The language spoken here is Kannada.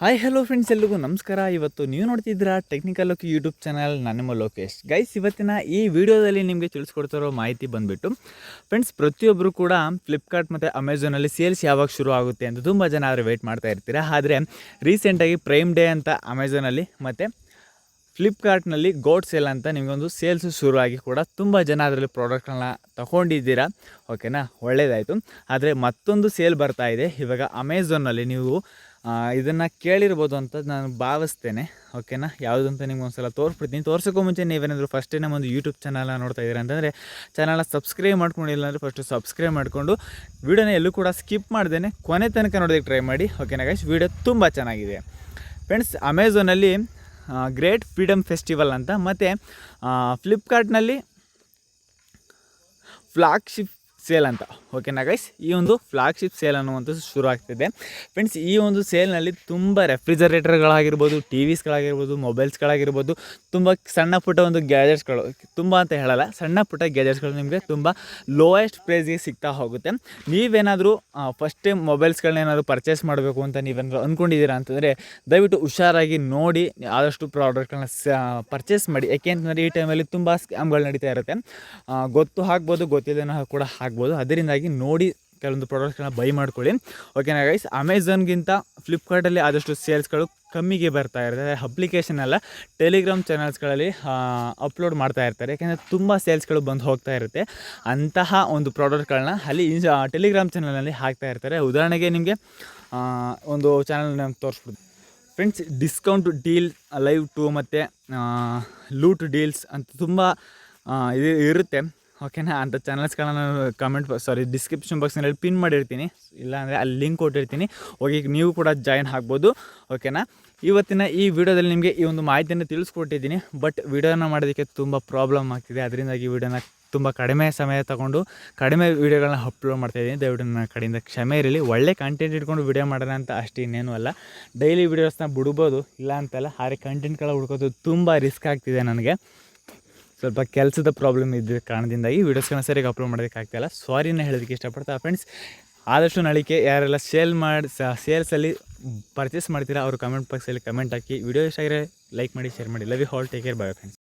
ಹಾಯ್ ಹಲೋ ಫ್ರೆಂಡ್ಸ್ ಎಲ್ರಿಗೂ ನಮಸ್ಕಾರ. ಇವತ್ತು ನೀವು ನೋಡ್ತಿದ್ದೀರಾ ಟೆಕ್ನಿಕಲ್ ಲೋಕ್ ಯೂಟ್ಯೂಬ್ ಚಾನಲ್ ನನ್ನ ಲೋಕೇಶ್. ಗೈಸ್ ಇವತ್ತಿನ ಈ ವಿಡಿಯೋದಲ್ಲಿ ನಿಮಗೆ ತಿಳಿಸ್ಕೊಡ್ತಿರೋ ಮಾಹಿತಿ ಬಂದುಬಿಟ್ಟು ಫ್ರೆಂಡ್ಸ್ ಪ್ರತಿಯೊಬ್ಬರು ಕೂಡ ಫ್ಲಿಪ್ಕಾರ್ಟ್ ಮತ್ತು ಅಮೆಝಾನಲ್ಲಿ ಸೇಲ್ಸ್ ಯಾವಾಗ ಶುರು ಆಗುತ್ತೆ ಅಂತ ತುಂಬ ಜನ ಆದರೆ ವೆಯ್ಟ್ ಮಾಡ್ತಾ ಇರ್ತೀರಾ. ಆದರೆ ರೀಸೆಂಟಾಗಿ ಪ್ರೈಮ್ ಡೇ ಅಂತ ಅಮೆಝಾನಲ್ಲಿ ಮತ್ತು ಫ್ಲಿಪ್ಕಾರ್ಟ್ನಲ್ಲಿ ಗೋಡ್ ಸೇಲ್ ಅಂತ ನಿಮಗೊಂದು ಸೇಲ್ಸ್ ಶುರುವಾಗಿ ಕೂಡ ತುಂಬ ಜನ ಅದರಲ್ಲಿ ಪ್ರಾಡಕ್ಟ್ಗಳನ್ನ ತಗೊಂಡಿದ್ದೀರಾ ಓಕೆನಾ ಒಳ್ಳೆಯದಾಯಿತು ಆದರೆ ಮತ್ತೊಂದು ಸೇಲ್ ಬರ್ತಾ ಇದೆ. ಇವಾಗ ಅಮೆಝಾನಲ್ಲಿ ನೀವು ಇದನ್ನು ಕೇಳಿರ್ಬೋದು ಅಂತ ನಾನು ಭಾವಿಸ್ತೇನೆ. ಓಕೆನಾ ಯಾವುದು ಅಂತ ನಿಮ್ಗೆ ಒಂದ್ಸಲ ತೋರಿಸ್ಬಿಡ್ತೀನಿ. ತೋರ್ಸೋಕ್ಕೂ ಮುಂಚೆ ನೀವೇನಾದರೂ ಫಸ್ಟ್ ನಮ್ಮೊಂದು ಯೂಟ್ಯೂಬ್ ಚಾನಲ್ನ ನೋಡ್ತಾ ಇದ್ದೀರಾ ಅಂತಂದರೆ ಚಾನಲ್ನ ಸಬ್ಸ್ಕ್ರೈಬ್ ಮಾಡ್ಕೊಂಡಿಲ್ಲ ಅಂದರೆ ಫಸ್ಟು ಸಬ್ಸ್ಕ್ರೈಬ್ ಮಾಡಿಕೊಂಡು ವೀಡಿಯೋನ ಎಲ್ಲೂ ಕೂಡ ಸ್ಕಿಪ್ ಮಾಡ್ದೇನೆ, ಕೊನೆ ತನಕ ನೋಡೋದಕ್ಕೆ ಟ್ರೈ ಮಾಡಿ. ಓಕೆನಾ ಗೈಸ್ ವೀಡಿಯೋ ತುಂಬ ಚೆನ್ನಾಗಿದೆ. ಫ್ರೆಂಡ್ಸ್ ಅಮೆಝಾನಲ್ಲಿ ಗ್ರೇಟ್ ಫ್ರೀಡಮ್ ಫೆಸ್ಟಿವಲ್ ಅಂತ, ಮತ್ತು ಫ್ಲಿಪ್ಕಾರ್ಟ್ನಲ್ಲಿ ಫ್ಲಾಗ್ಶಿಪ್ ಸೇಲ್ ಅಂತ. ಓಕೆನಾ ಗೈಸ್ ಈ ಒಂದು ಫ್ಲಾಗ್ಶಿಪ್ ಸೇಲ್ ಅನ್ನುವಂಥದ್ದು ಶುರು ಆಗ್ತಿದೆ. ಫ್ರೆಂಡ್ಸ್ ಈ ಒಂದು ಸೇಲ್ನಲ್ಲಿ ತುಂಬ ರೆಫ್ರಿಜರೇಟರ್ಗಳಾಗಿರ್ಬೋದು ಟಿ ವಿಸ್ಗಳಾಗಿರ್ಬೋದು ಮೊಬೈಲ್ಸ್ಗಳಾಗಿರ್ಬೋದು ತುಂಬ ಸಣ್ಣ ಪುಟ್ಟ ಒಂದು ಗ್ಯಾಜೆಟ್ಸ್ಗಳು ತುಂಬ ಅಂತ ಹೇಳಲ್ಲ, ಸಣ್ಣ ಪುಟ್ಟ ಗ್ಯಾಜೆಟ್ಸ್ಗಳು ನಿಮಗೆ ತುಂಬ ಲೋಯೆಸ್ಟ್ ಪ್ರೈಸ್ಗೆ ಸಿಗ್ತಾ ಹೋಗುತ್ತೆ. ನೀವೇನಾದರೂ ಫಸ್ಟ್ ಟೈಮ್ ಮೊಬೈಲ್ಸ್ಗಳನ್ನೇನಾದರೂ ಪರ್ಚೇಸ್ ಮಾಡಬೇಕು ಅಂತ ನೀವೇನಾದರೂ ಅಂದ್ಕೊಂಡಿದ್ದೀರಾ ಅಂತಂದರೆ, ದಯವಿಟ್ಟು ಹುಷಾರಾಗಿ ನೋಡಿ, ಆದಷ್ಟು ಪ್ರಾಡಕ್ಟ್ಗಳನ್ನ ಪರ್ಚೇಸ್ ಮಾಡಿ. ಯಾಕೆ ಅಂತಂದರೆ ಈ ಟೈಮಲ್ಲಿ ತುಂಬ ಸ್ಕ್ಯಾಮ್ಗಳು ನಡೀತಾ ಇರುತ್ತೆ. ಗೊತ್ತು ಹಾಕ್ಬೋದು ಗೊತ್ತಿಲ್ಲದೇನೋ ಕೂಡ ಹಾಕ್ಬೋದು ಅದರಿಂದಾಗಿ ನೋಡಿ ಕೆಲವೊಂದು ಪ್ರಾಡಕ್ಟ್ಸ್ಗಳನ್ನ ಬೈ ಮಾಡ್ಕೊಳ್ಳಿ. ಓಕೆನಾ ಗೈಸ್ ಅಮೆಝಾನ್ಗಿಂತ ಫ್ಲಿಪ್ಕಾರ್ಟಲ್ಲಿ ಆದಷ್ಟು ಸೇಲ್ಸ್ಗಳು ಕಮ್ಮಿಗೆ ಬರ್ತಾ ಇರುತ್ತೆ. ಅಪ್ಲಿಕೇಶನ್ ಎಲ್ಲ ಟೆಲಿಗ್ರಾಮ್ ಚಾನಲ್ಸ್ಗಳಲ್ಲಿ ಅಪ್ಲೋಡ್ ಮಾಡ್ತಾ ಇರ್ತಾರೆ. ಯಾಕೆಂದರೆ ತುಂಬ ಸೇಲ್ಸ್ಗಳು ಬಂದು ಹೋಗ್ತಾ ಇರುತ್ತೆ. ಅಂತಹ ಒಂದು ಪ್ರಾಡಕ್ಟ್ಗಳನ್ನ ಅಲ್ಲಿ ಟೆಲಿಗ್ರಾಮ್ ಚಾನಲ್ನಲ್ಲಿ ಹಾಕ್ತಾ ಇರ್ತಾರೆ. ಉದಾಹರಣೆಗೆ ನಿಮಗೆ ಒಂದು channel ತೋರಿಸ್ಬಿಡ್ತು friends discount deal live two ಮತ್ತು ಲೂಟ್ ಡೀಲ್ಸ್ ಅಂತ ತುಂಬ ಇದು ಇರುತ್ತೆ. ಓಕೆನಾ ಅಂಥ ಚಾನಲ್ಸ್ಗಳನ್ನ ನಾನು ಕಮೆಂಟ್ ಸಾರಿ ಡಿಸ್ಕ್ರಿಪ್ಷನ್ ಬಾಕ್ಸ್ನಲ್ಲಿ ಪಿನ್ ಮಾಡಿರ್ತೀನಿ. ಇಲ್ಲಾಂದರೆ ಅಲ್ಲಿ ಲಿಂಕ್ ಕೊಟ್ಟಿರ್ತೀನಿ. ಹೋಗಿ ನೀವು ಕೂಡ ಜಾಯಿನ್ ಆಗ್ಬೋದು. ಓಕೆನಾ ಇವತ್ತಿನ ಈ ವಿಡಿಯೋದಲ್ಲಿ ನಿಮಗೆ ಈ ಒಂದು ಮಾಹಿತಿಯನ್ನು ತಿಳಿಸ್ಕೊಟ್ಟಿದ್ದೀನಿ. ಬಟ್ ವಿಡಿಯೋನ ಮಾಡೋದಕ್ಕೆ ತುಂಬ ಪ್ರಾಬ್ಲಮ್ ಆಗ್ತಿದೆ. ಅದರಿಂದಾಗಿ ವಿಡಿಯೋನ ತುಂಬ ಕಡಿಮೆ ಸಮಯ ತಗೊಂಡು ಕಡಿಮೆ ವಿಡಿಯೋಗಳನ್ನ ಅಪ್ಲೋಡ್ ಮಾಡ್ತಾಯಿದ್ದೀನಿ ದಯವಿಟ್ಟು ನನ್ನ ಕಡೆಯಿಂದ ಕ್ಷಮೆ ಇರಲಿ. ಒಳ್ಳೆ ಕಂಟೆಂಟ್ ಇಟ್ಕೊಂಡು ವಿಡಿಯೋ ಮಾಡೋಣ ಅಂತ ಅಷ್ಟು ಇನ್ನೇನು ಅಲ್ಲ. ಡೈಲಿ ವೀಡಿಯೋಸ್ನ ಬಿಡ್ಬೋದು. ಇಲ್ಲ ಅಂತಲ್ಲ ಆದರೆ ಕಂಟೆಂಟ್ಗಳ ಹುಡ್ಕೋದು ತುಂಬ ರಿಸ್ಕ್ ಆಗ್ತಿದೆ ನನಗೆ. ಸ್ವಲ್ಪ ಕೆಲಸದ ಪ್ರಾಬ್ಲಮ್ ಇದ್ದ ಕಾರಣದಿಂದಾಗಿ ವೀಡಿಯೋಸ್ಗಳನ್ನ ಸರಿಯಾಗಿ ಅಪ್ಲೋಡ್ ಮಾಡೋದಕ್ಕಾಗ್ತಾಯಿಲ್ಲ ಸಾರಿನ ಹೇಳೋದಕ್ಕೆ ಇಷ್ಟಪಡ್ತಾ ಫ್ರೆಂಡ್ಸ್ ಆದಷ್ಟು ನಳಿಕೆ, ಯಾರೆಲ್ಲ ಸೇಲ್ ಮಾಡಿ ಸೇಲ್ಸಲ್ಲಿ ಪರ್ಚೇಸ್ ಮಾಡ್ತೀರಾ, ಅವರು ಕಮೆಂಟ್ ಬಾಕ್ಸಲ್ಲಿ ಕಮೆಂಟ್ ಹಾಕಿ. ವಿಡಿಯೋ ಇಷ್ಟ ಲೈಕ್ ಮಾಡಿ ಶೇರ್ ಮಾಡಿ. Love you all take care bye friends